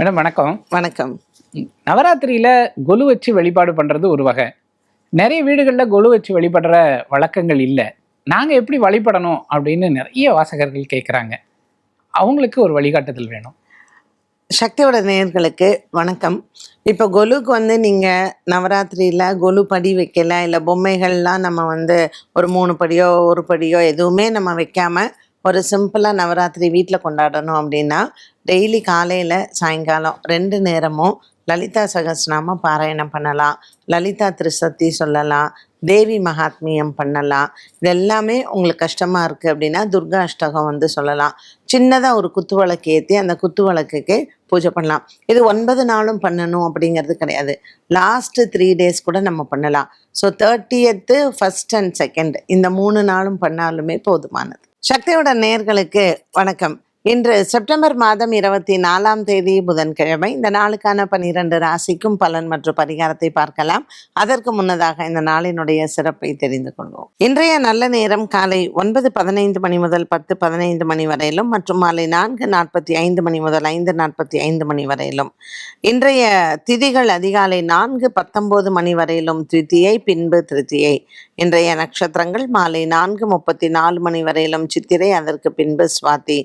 Madam வணக்கம். வணக்கம். நவராத்திரியில கொலு வச்சு வழிபாடு பண்றது ஒரு வகை. நிறைய வீடுகள்ல கொலு வச்சு வழிபடுற வழக்கங்கள் இல்லை. நாங்க எப்படி வழிபடணும் அப்படின்னு நிறைய வாசகர்கள் கேட்குறாங்க அவங்களுக்கு ஒரு வழிகாட்டுதல் வேணும். சக்தியோட நேயர்களுக்கு வணக்கம். இப்போ கொலுக்கு வந்து நீங்கள் நவராத்திரியில் கொலு படி வைக்கல இல்லை பொம்மைகள்லாம் நம்ம வந்து ஒரு மூணு படியோ ஒரு படியோ எதுவுமே நம்ம வைக்காம ஒரு சிம்பிளாக நவராத்திரி வீட்டில் கொண்டாடணும் அப்படின்னா டெய்லி காலையில் சாயங்காலம் ரெண்டு நேரமும் லலிதா சகசிரநாம பாராயணம் பண்ணலாம். லலிதா திருசக்தி சொல்லலாம். தேவி மகாத்மியம் பண்ணலாம். இது எல்லாமே உங்களுக்கு கஷ்டமாக இருக்குது அப்படின்னா துர்கா அஷ்டகம் வந்து சொல்லலாம். சின்னதாக ஒரு குத்து விளக்கு ஏற்றி அந்த குத்து விளக்குக்கு பூஜை பண்ணலாம். இது ஒன்பது நாளும் பண்ணணும் அப்படிங்கிறது கிடையாது. லாஸ்ட்டு த்ரீ டேஸ் கூட நம்ம பண்ணலாம். So thirtieth first and second இந்த மூணு நாளும் பண்ணாலுமே போதுமானது. சக்தியோட நேர்களுக்கு வணக்கம். இன்று செப்டம்பர் மாதம் இருபத்தி நாலாம் தேதி புதன்கிழமை. இந்த நாளுக்கான பனிரெண்டு ராசிக்கும் பலன் மற்றும் பரிகாரத்தை பார்க்கலாம். அதற்கு முன்னதாக இந்த நாளினுடைய சிறப்பை தெரிந்து கொள்வோம். இன்றைய நல்ல நேரம் காலை ஒன்பது பதினைந்து மணி முதல் பத்து பதினைந்து மணி வரையிலும் மற்றும் மாலை நான்கு நாற்பத்தி ஐந்து மணி முதல் ஐந்து நாற்பத்தி ஐந்து மணி வரையிலும். இன்றைய திதிகள் அதிகாலை நான்கு பத்தொன்பது மணி வரையிலும் திருத்தியை பின்பு திருத்தியை. இன்றைய நட்சத்திரங்கள் மாலை நான்கு முப்பத்தி நாலு மணி வரையிலும் சித்திரை அதற்கு பின்பு சுவாதி.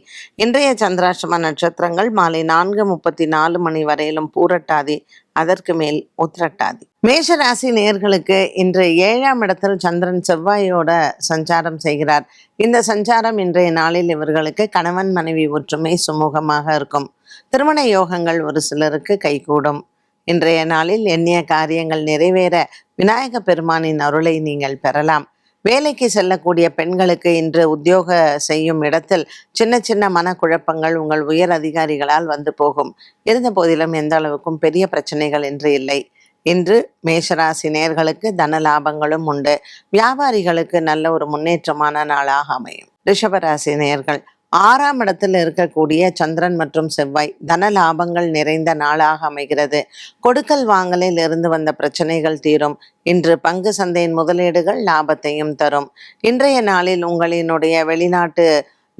இன்றைய சந்திராஷ்டம நட்சத்திரங்கள் மாலை நான்கு முப்பத்தி நாலு மணி வரையிலும் பூரட்டாதி அதற்கு மேல் உத்திரட்டாதி. மேஷ ராசி நேர்களுக்கு இன்று ஏழாம் இடத்தில் சந்திரன் செவ்வாயோட சஞ்சாரம் செய்கிறார். இந்த சஞ்சாரம் இன்றைய நாளில் இவர்களுக்கு கணவன் மனைவி ஒற்றுமை சுமூகமாக இருக்கும். திருமண யோகங்கள் ஒரு சிலருக்கு கைகூடும். இன்றைய நாளில் எண்ணிய காரியங்கள் நிறைவேற விநாயக பெருமானின் அருளை நீங்கள் பெறலாம். வேலைக்கு செல்லக்கூடிய பெண்களுக்கு இன்று உத்தியோக செய்யும் இடத்தில் சின்ன சின்ன மனக்குழப்பங்கள் உங்கள் உயர் அதிகாரிகளால் வந்து போகும். இருந்த போதிலும் எந்த அளவுக்கும் பெரிய பிரச்சனைகள் இன்று இல்லை. இன்று மேஷராசி நேர்களுக்கு தன லாபங்களும் உண்டு. வியாபாரிகளுக்கு நல்ல ஒரு முன்னேற்றமான நாளாக அமையும். ரிஷபராசி நேர்கள் ஆறாம் இடத்தில் இருக்கக்கூடிய சந்திரன் மற்றும் செவ்வாய் தன லாபங்கள் நிறைந்த நாளாக அமைகிறது. கொடுக்கல் வாங்கலில் இருந்து வந்த பிரச்சனைகள் தீரும். இன்று பங்கு சந்தையின் முதலீடுகள் லாபத்தையும் தரும். இன்றைய நாளில் உங்களினுடைய வெளிநாட்டு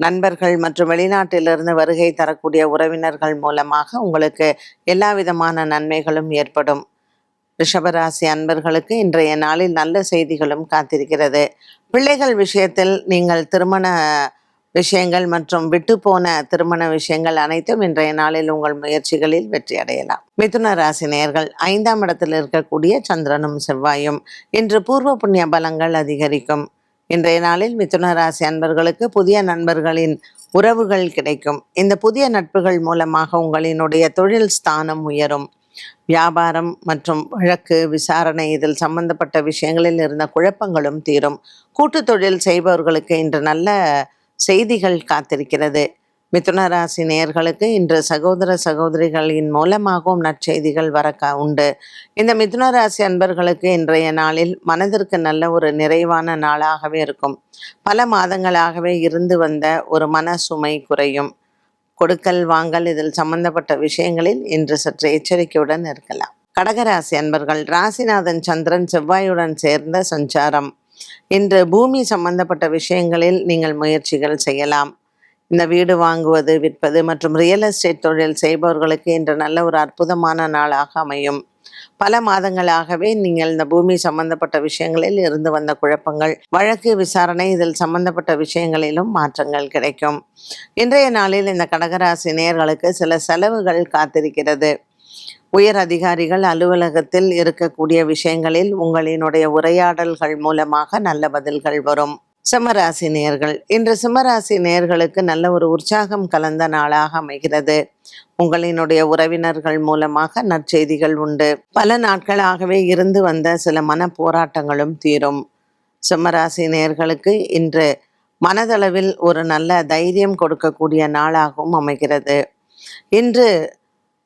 நண்பர்கள் மற்றும் வெளிநாட்டிலிருந்து வருகை தரக்கூடிய உறவினர்கள் மூலமாக உங்களுக்கு எல்லா விதமான நன்மைகளும் ஏற்படும். ரிஷபராசி அன்பர்களுக்கு இன்றைய நாளில் நல்ல செய்திகளும் காத்திருக்கிறது. பிள்ளைகள் விஷயத்தில் நீங்கள் திருமண விஷயங்கள் மற்றும் விட்டுப்போன திருமண விஷயங்கள் அனைத்தும் இன்றைய நாளில் உங்கள் முயற்சிகளில் வெற்றி அடையலாம். மிதுன ராசி நேயர்கள் ஐந்தாம் இடத்தில் இருக்கக்கூடிய சந்திரனும் செவ்வாயும் இன்று பூர்வ புண்ணிய பலங்கள் அதிகரிக்கும். இன்றைய நாளில் மிதுன ராசி அன்பர்களுக்கு புதிய நண்பர்களின் உறவுகள் கிடைக்கும். இந்த புதிய நட்புகள் மூலமாக உங்களினுடைய தொழில் ஸ்தானம் உயரும். வியாபாரம் மற்றும் வழக்கு விசாரணை இதில் சம்பந்தப்பட்ட விஷயங்களில் இருந்த குழப்பங்களும் தீரும். கூட்டு தொழில் செய்பவர்களுக்கு இன்று நல்ல செய்திகள் காத்திருக்கிறது. மிதுன ராசி நேயர்களுக்கு இன்று சகோதர சகோதரிகளின் மூலமாகவும் நற்செய்திகள் வர உண்டு. இந்த மிதுன ராசி அன்பர்களுக்கு இன்றைய நாளில் மனதிற்கு நல்ல ஒரு நிறைவான நாளாகவே இருக்கும். பல மாதங்களாகவே இருந்து வந்த ஒரு மன சுமை குறையும். கொடுக்கல் வாங்கல் இதில் சம்பந்தப்பட்ட விஷயங்களில் இன்று சற்று எச்சரிக்கையுடன் இருக்கலாம். கடகராசி அன்பர்கள் ராசிநாதன் சந்திரன் செவ்வாயுடன் சேர்ந்த சஞ்சாரம். இன்று பூமி சம்பந்தப்பட்ட விஷயங்களில் நீங்கள் முயற்சிகள் செய்யலாம். இந்த வீடு வாங்குவது விற்பது மற்றும் ரியல் எஸ்டேட் தொழில் செய்பவர்களுக்கு இன்று நல்ல ஒரு அற்புதமான நாளாக அமையும். பல மாதங்களாகவே நீங்கள் இந்த பூமி சம்பந்தப்பட்ட விஷயங்களில் இருந்து வந்த குழப்பங்கள் வழக்கு விசாரணை இதில் சம்பந்தப்பட்ட விஷயங்களிலும் மாற்றங்கள் கிடைக்கும். இன்றைய நாளில் இந்த கடகராசி நேர்களுக்கு சில செலவுகள் காத்திருக்கிறது. உயர் அதிகாரிகள் அலுவலகத்தில் இருக்கக்கூடிய விஷயங்களில் உங்களினுடைய உரையாடல்கள் மூலமாக நல்ல பதில்கள் வரும். சிம்மராசி நேயர்கள் இன்று சிம்மராசி நேயர்களுக்கு நல்ல ஒரு உற்சாகம் கலந்த நாளாக அமைகிறது. உங்களினுடைய உறவினர்கள் மூலமாக நற்செய்திகள் உண்டு. பல நாட்களாகவே இருந்து வந்த சில மன போராட்டங்களும் தீரும். சிம்மராசி நேயர்களுக்கு இன்று மனதளவில் ஒரு நல்ல தைரியம் கொடுக்கக்கூடிய நாளாகவும் அமைகிறது. இன்று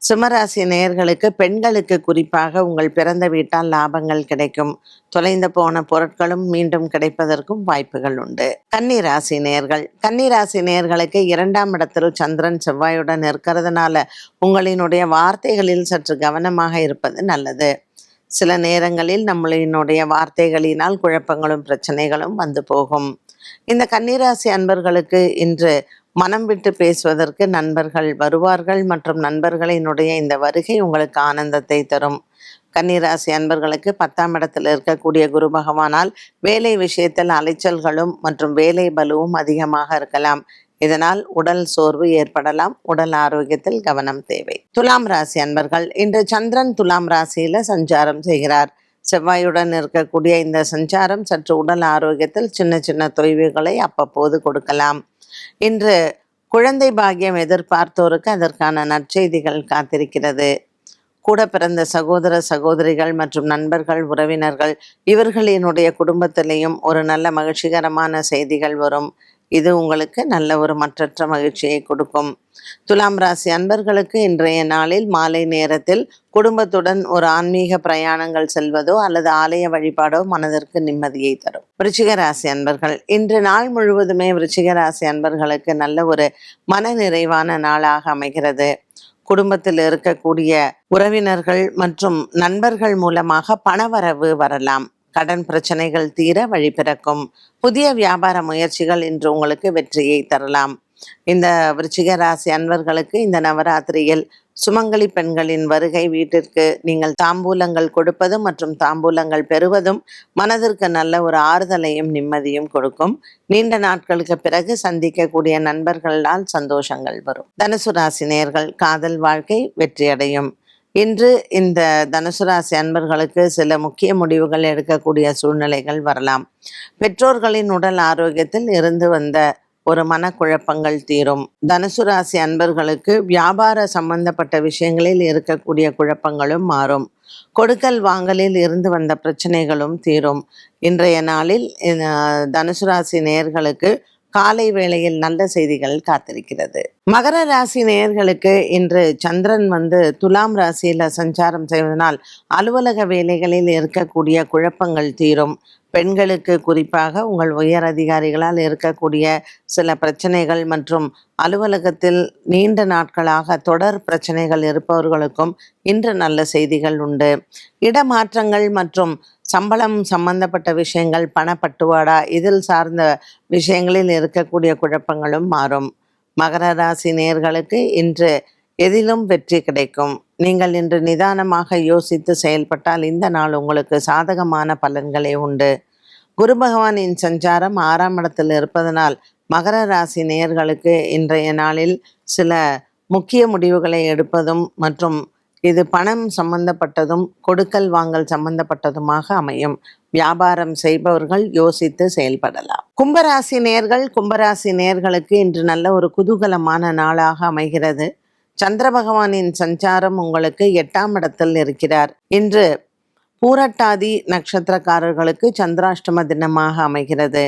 சிம்மராசி நேயர்களுக்கு பெண்களுக்கு குறிப்பாக உங்கள் பிறந்த வீட்டால் லாபங்கள் கிடைக்கும். தொலைந்து போன பொருட்களும் மீண்டும் கிடைப்பதற்கும் வாய்ப்புகள் உண்டு. கன்னிராசி நேர்கள் கன்னிராசி நேயர்களுக்கு இரண்டாம் இடத்தில் சந்திரன் செவ்வாயுடன் இருக்கிறதுனால உங்களினுடைய வார்த்தைகளில் சற்று கவனமாக இருப்பது நல்லது. சில நேரங்களில் நம்மளினுடைய வார்த்தைகளினால் குழப்பங்களும் பிரச்சனைகளும் வந்து போகும். இந்த கன்னிராசி அன்பர்களுக்கு இன்று மனம் விட்டு பேசுவதற்கு நண்பர்கள் வருவார்கள் மற்றும் நண்பர்களினுடைய இந்த வருகை உங்களுக்கு ஆனந்தத்தை தரும். கன்னிராசி அன்பர்களுக்கு பத்தாம் இடத்தில் இருக்கக்கூடிய குரு பகவானால் வேலை விஷயத்தில் அலைச்சல்களும் மற்றும் வேலை பலுவும் அதிகமாக இருக்கலாம். இதனால் உடல் சோர்வு ஏற்படலாம். உடல் ஆரோக்கியத்தில் கவனம் தேவை. துலாம் ராசி அன்பர்கள் இன்று சந்திரன் துலாம் ராசியில சஞ்சாரம் செய்கிறார். செவ்வாயுடன் இருக்கக்கூடிய இந்த சஞ்சாரம் சற்று உடல் ஆரோக்கியத்தில் சின்ன சின்ன தொய்வுகளை அப்பப்போது கொடுக்கலாம். இன்று குழந்தை பாக்கியம் எதிர்பார்த்தோருக்கு அதற்கான நற்செய்திகள் காத்திருக்கிறது. கூட பிறந்த சகோதர சகோதரிகள் மற்றும் நண்பர்கள் உறவினர்கள் இவர்களினுடைய குடும்பத்திலேயும் ஒரு நல்ல மகிழ்ச்சிகரமான செய்திகள் வரும். இது உங்களுக்கு நல்ல ஒரு மற்றற்ற மகிழ்ச்சியை கொடுக்கும். துலாம் ராசி அன்பர்களுக்கு இன்றைய நாளில் மாலை நேரத்தில் குடும்பத்துடன் ஒரு ஆன்மீக பிரயாணங்கள் செல்வதோ அல்லது ஆலய வழிபாடோ மனதிற்கு நிம்மதியை தரும். விருச்சிக ராசி அன்பர்கள் இன்று நாள் முழுவதுமே விருச்சிக ராசி அன்பர்களுக்கு நல்ல ஒரு மன நிறைவான நாளாக அமைகிறது. குடும்பத்தில் இருக்கக்கூடிய உறவினர்கள் மற்றும் நண்பர்கள் மூலமாக பணவரவு வரலாம். கடன் பிரச்சனைகள் தீர வழி பிறக்கும். புதிய வியாபார முயற்சிகள் இன்று உங்களுக்கு வெற்றியை தரலாம். இந்த விருச்சிக ராசி அன்பர்களுக்கு இந்த நவராத்திரியில் சுமங்கலி பெண்களின் வருகை வீட்டிற்கு நீங்கள் தாம்பூலங்கள் கொடுப்பதும் மற்றும் தாம்பூலங்கள் பெறுவதும் மனதிற்கு நல்ல ஒரு ஆறுதலையும் நிம்மதியும் கொடுக்கும். நீண்ட நாட்களுக்கு பிறகு சந்திக்கக்கூடிய நண்பர்களால் சந்தோஷங்கள் வரும். தனுசு ராசி நேர்கள் காதல் வாழ்க்கை வெற்றியடையும். இன்று இந்த தனுசு ராசி அன்பர்களுக்கு சில முக்கிய முடிவுகள் எடுக்கக்கூடிய சூழ்நிலைகள் வரலாம். பெற்றோர்களின் உடல் ஆரோக்கியத்தில் இருந்து வந்த ஒரு மனக்குழப்பங்கள் தீரும். தனுசு ராசி அன்பர்களுக்கு வியாபார சம்பந்தப்பட்ட விஷயங்களில் இருக்கக்கூடிய குழப்பங்களும் மாறும். கொடுக்கல் வாங்கலில் இருந்து வந்த பிரச்சனைகளும் தீரும். இன்றைய நாளில் தனுசு ராசி நேயர்களுக்கு காலை வேளையில் நல்ல செய்திகள் காத்திருக்கிறது. மகர ராசி நேயர்களுக்கு இன்று சந்திரன் வந்து துலாம் ராசியில சஞ்சாரம் செய்வதனால் அலுவலக வேலைகளில் இருக்கக்கூடிய குழப்பங்கள் தீரும். பெண்களுக்கு குறிப்பாக உங்கள் உயர் அதிகாரிகளால் இருக்கக்கூடிய சில பிரச்சனைகள் மற்றும் அலுவலகத்தில் நீண்ட நாட்களாக தொடர் பிரச்சனைகள் இருப்பவர்களுக்கும் இன்று நல்ல செய்திகள் உண்டு. இடமாற்றங்கள் மற்றும் சம்பளம் சம்பந்தப்பட்ட விஷயங்கள் பணப்பட்டுவாடா இதில் சார்ந்த விஷயங்களில் இருக்கக்கூடிய குழப்பங்களும் மாறும். மகர ராசி நேர்களுக்கு இன்று எதிலும் வெற்றி கிடைக்கும். நீங்கள் இன்று நிதானமாக யோசித்து செயல்பட்டால் இந்த நாள் உங்களுக்கு சாதகமான பலன்களே உண்டு. குரு பகவானின் சஞ்சாரம் ஆறாம் இடத்தில் இருப்பதனால் மகர ராசி நேயர்களுக்கு இன்றைய நாளில் சில முக்கிய முடிவுகளை எடுப்பதும் மற்றும் இது பணம் சம்பந்தப்பட்டதும் கொடுக்கல் வாங்கல் சம்பந்தப்பட்டதுமாக அமையும். வியாபாரம் செய்பவர்கள் யோசித்து செயல்படலாம். கும்பராசி நேர்கள் கும்பராசி நேர்களுக்கு இன்று நல்ல ஒரு குதூகலமான நாளாக அமைகிறது. சந்திர பகவானின் சஞ்சாரம் உங்களுக்கு எட்டாம் இடத்தில் இருக்கிறார். இன்று பூரட்டாதி நட்சத்திரக்காரர்களுக்கு சந்திராஷ்டம தினமாக அமைகிறது.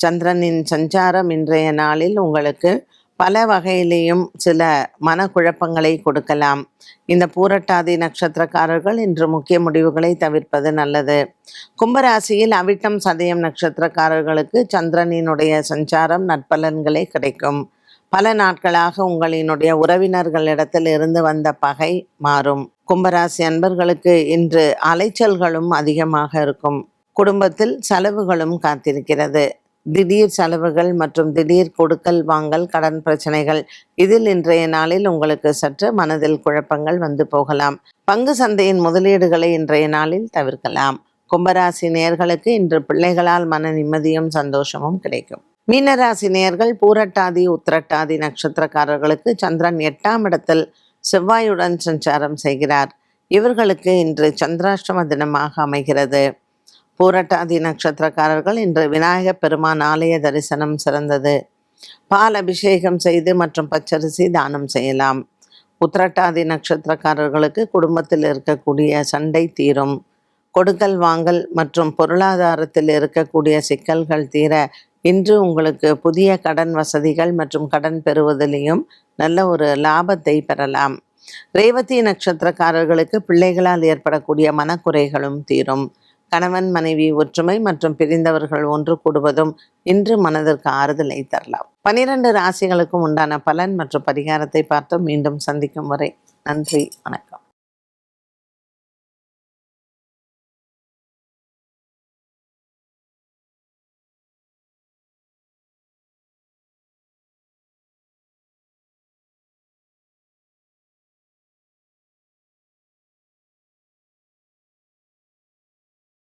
சந்திரனின் சஞ்சாரம் இன்றைய நாளில் உங்களுக்கு பல வகையிலேயும் சில மனக்குழப்பங்களை கொடுக்கலாம். இந்த பூரட்டாதி நட்சத்திரக்காரர்கள் இன்று முக்கிய முடிவுகளை தவிர்ப்பது நல்லது. கும்பராசியில் அவிட்டம் சதயம் நட்சத்திரக்காரர்களுக்கு சந்திரனினுடைய சஞ்சாரம் நற்பலன்களே கிடைக்கும். பல நாட்களாக உங்களினுடைய உறவினர்களிடத்தில் இருந்து வந்த பகை மாறும். கும்பராசி அன்பர்களுக்கு இன்று அலைச்சல்களும் அதிகமாக இருக்கும். குடும்பத்தில் செலவுகளும் காத்திருக்கிறது. திடீர் செலவுகள் மற்றும் திடீர் கொடுக்கல் வாங்கல் கடன் பிரச்சனைகள் இதில் இன்றைய நாளில் உங்களுக்கு சற்று மனதில் குழப்பங்கள் வந்து போகலாம். பங்கு சந்தையின் முதலீடுகளை இன்றைய நாளில் தவிர்க்கலாம். கும்பராசி நேர்களுக்கு இன்று பிள்ளைகளால் மன நிம்மதியும் சந்தோஷமும் கிடைக்கும். மீனராசி நேர்கள் பூரட்டாதி உத்திரட்டாதி நட்சத்திரக்காரர்களுக்கு சந்திரன் எட்டாம் இடத்தில் செவ்வாயுடன் சஞ்சாரம் செய்கிறார். இவர்களுக்கு இன்று சந்திராஷ்டம தினமாக அமைகிறது. பூரட்டாதி நட்சத்திரக்காரர்கள் இன்று விநாயகப் பெருமான் ஆலய தரிசனம் சிறந்தது. பால் அபிஷேகம் செய்து மற்றும் பச்சரிசி தானம் செய்யலாம். உத்திரட்டாதி நட்சத்திரக்காரர்களுக்கு குடும்பத்தில் இருக்கக்கூடிய சண்டை தீரும். கொடுக்கல் வாங்கல் மற்றும் பொருளாதாரத்தில் இருக்கக்கூடிய சிக்கல்கள் தீர இன்று உங்களுக்கு புதிய கடன் வசதிகள் மற்றும் கடன் பெறுவதிலையும் நல்ல ஒரு லாபத்தை பெறலாம். ரேவதி நட்சத்திரக்காரர்களுக்கு பிள்ளைகளால் ஏற்படக்கூடிய மனக்குறைகளும் தீரும். கணவன் மனைவி ஒற்றுமை மற்றும் பிரிந்தவர்கள் ஒன்று கூடுவதும் இன்று மனதிற்கு ஆறுதலை தரலாம். பனிரெண்டு ராசிகளுக்கும் உண்டான பலன் மற்றும் பரிகாரத்தை பார்த்து மீண்டும் சந்திக்கும் வரை நன்றி வணக்கம்.